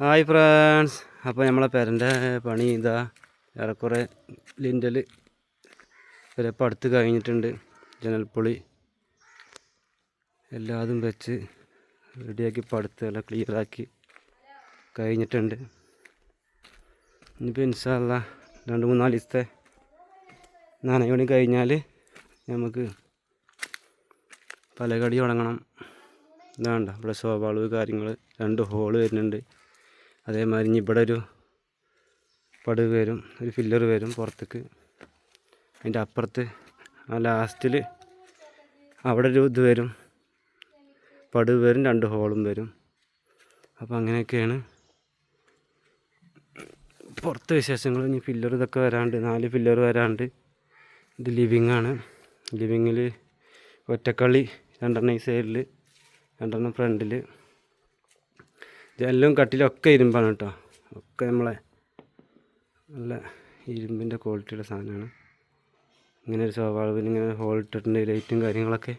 Hi friends അപ്പോൾ നമ്മളെ പെരന്റെ പണി ഇതാ. ഏറെക്കുറെ ലിൻഡൽ വരെ പടുത്ത് കഴിഞ്ഞിട്ടുണ്ട്. ജനൽപ്പൊളി എല്ലാതും വെച്ച് റെഡിയാക്കി പടുത്ത് എല്ലാം ക്ലിയറാക്കി കഴിഞ്ഞിട്ടുണ്ട്. ഇനിയിപ്പോൾ ഇൻഷാല്ല രണ്ട് മൂന്നാൽ ദിവസത്തെ നനയോണി കഴിഞ്ഞാൽ നമുക്ക് പലകടി തുടങ്ങണം ഇതാണ്ട ഇവിടെ ശോഭാളവ് കാര്യങ്ങൾ രണ്ട് ഹോൾ വരുന്നുണ്ട്. അതേമാതിരി ഇനി ഇവിടെ ഒരു പടുവ് വരും ഒരു ഫില്ലർ വരും പുറത്തേക്ക്. അതിന്റെ അപ്പുറത്ത് ആ ലാസ്റ്റിൽ അവിടെ ഒരു ഇത് വരും. പടുവ് വരും രണ്ട് ഹോളും വരും. അപ്പോൾ അങ്ങനെയൊക്കെയാണ് പുറത്തെ വിശേഷങ്ങൾ. ഇനി ഫില്ലർ ഇതൊക്കെ വരാണ്ട് നാല് ഫില്ലർ വരാണ്ട്. ഇത് ലിവിങ് ആണ്. ലിവിങ്ങിൽ ഒറ്റക്കളി രണ്ടെണ്ണം ഈ സൈഡിൽ രണ്ടെണ്ണം ഫ്രണ്ടിൽ ഇതെല്ലാം കട്ടിലൊക്കെ ഇരുമ്പാണ് കേട്ടോ. ഒക്കെ നമ്മളെ നല്ല ഇരുമ്പിന്റെ ക്വാളിറ്റിയുള്ള സാധനമാണ്. ഇങ്ങനെ ഒരു സ്വാഭാവികം ഇങ്ങനെ ഹോൾ ഇട്ടിട്ടുണ്ട് ലൈറ്റും കാര്യങ്ങളൊക്കെ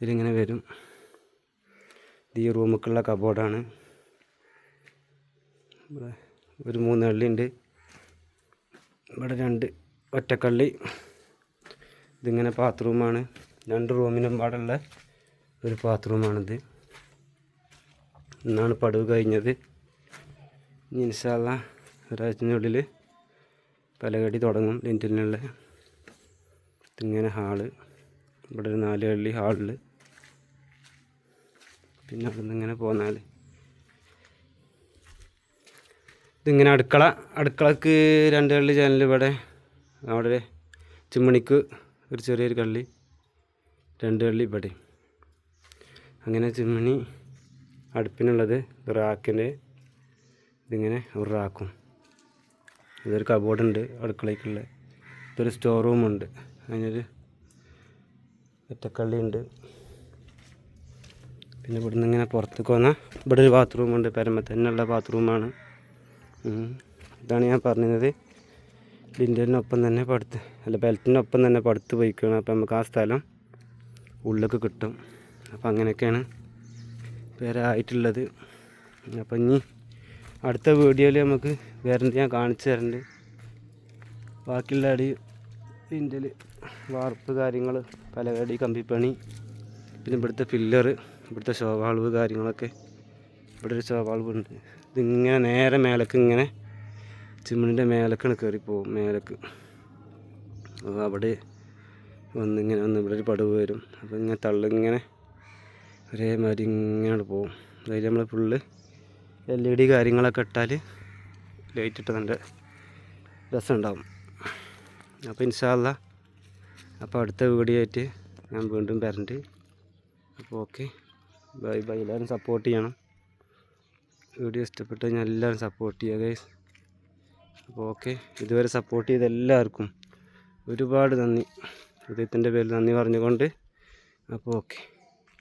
ഇതിലിങ്ങനെ വരും. ഇത് ഈ റൂമുക്കുള്ള കബോർഡാണ് ഇവിടെ ഒരു മൂന്ന് കള്ളിയുണ്ട് ഇവിടെ രണ്ട് ഒറ്റക്കള്ളി. ഇതിങ്ങനെ ബാത്റൂമാണ് രണ്ട് റൂമിനും പാടുള്ള ഒരു ബാത്റൂമാണിത് ഇന്നാണ് പടവ് കഴിഞ്ഞത്. ഇനി ഇൻഷാല്ല ഒരാഴ്ചനുള്ളിൽ പലകടി തുടങ്ങും. ലിന്റിനുള്ള ഇങ്ങനെ ഹാൾ. ഇവിടെ ഒരു നാല് കള്ളി ഹാളിൽ പിന്നെ അവിടെ നിന്ന് ഇങ്ങനെ പോന്നാൽ ഇതിങ്ങനെ അടുക്കള അടുക്കളക്ക് രണ്ട് കള്ളി ചാനൽ ഇവിടെ. അവിടെ ചിമ്മണിക്ക് ഒരു ചെറിയൊരു കള്ളി രണ്ട് കള്ളി ഇവിടെ. അങ്ങനെ ചിമ്മണി അടുപ്പിനുള്ളത് റാക്കിന്റെ ഇതിങ്ങനെ ഒരു റാക്കും. ഇതൊരു കബോർഡുണ്ട് അടുക്കളയ്ക്കുള്ള. ഇതൊരു സ്റ്റോർ റൂമുണ്ട്. അതിനൊരു ഒറ്റക്കള്ളിയുണ്ട്. പിന്നെ ഇവിടുന്ന് ഇങ്ങനെ പുറത്തേക്ക് വന്നാൽ ഇവിടെ ഒരു ബാത്റൂമുണ്ട് പെരമ തന്നെയുള്ള ബാത്റൂമാണ് ഇതാണ് ഞാൻ പറഞ്ഞത്. ലിൻഡലിനൊപ്പം തന്നെ പടുത്ത് അല്ല ബെൽറ്റിനൊപ്പം തന്നെ പടുത്ത് പോയിക്കണം. അപ്പോൾ നമുക്ക് ആ സ്ഥലം ഉള്ളിലേക്ക് കിട്ടും. അപ്പം അങ്ങനെയൊക്കെയാണ് പേരായിട്ടുള്ളത് അപ്പം ഇനി അടുത്ത വീഡിയോയിൽ നമുക്ക് വേറെ ഞാൻ കാണിച്ചു തരുന്നുണ്ട് ബാക്കിയുള്ള അടി ലിൻഡൽ വാർപ്പ് കാര്യങ്ങൾ പലകടി കമ്പിപ്പണി പിന്നെ ഇവിടുത്തെ ഫില്ലർ ഇവിടുത്തെ ശോഭാളവ് കാര്യങ്ങളൊക്കെ ഇവിടെ ഒരു ശോഭാളവ് ഉണ്ട്. ഇതിങ്ങനെ നേരെ മേലക്ക് ഇങ്ങനെ ചിമ്മിണിന്റെ മേലക്കാണ് കയറി പോകും മേലേക്ക്. അപ്പോൾ അവിടെ വന്നിങ്ങനെ വന്ന് ഇവിടെ ഒരു പടവ് വരും. അപ്പോൾ ഇങ്ങനെ തള്ളിങ്ങനെ ഒരേമാതിരി ഇങ്ങനെ പോകും. അതായത് നമ്മൾ ഫുള്ള് എൽ ഇ ഡി കാര്യങ്ങളൊക്കെ ഇട്ടാൽ ലൈറ്റ് ഇട്ട് നല്ല രസമുണ്ടാവും. അപ്പോൾ ഇൻഷാല്ല അപ്പോൾ അടുത്ത വീഡിയോ ആയിട്ട് ഞാൻ വീണ്ടും വരണ്ട്. അപ്പോൾ ഓക്കെ ബൈ ബൈ എല്ലാവരും സപ്പോർട്ട് ചെയ്യണം. വീഡിയോ ഇഷ്ടപ്പെട്ട് കഴിഞ്ഞാൽ എല്ലാവരും സപ്പോർട്ട് ചെയ്യുക ഗൈസ് അപ്പോൾ ഓക്കെ ഇതുവരെ സപ്പോർട്ട് ചെയ്ത എല്ലാവർക്കും ഒരുപാട് നന്ദി. ഹൃദയത്തിന്റെ പേരിൽ നന്ദി പറഞ്ഞുകൊണ്ട്. അപ്പോൾ ഓക്കെ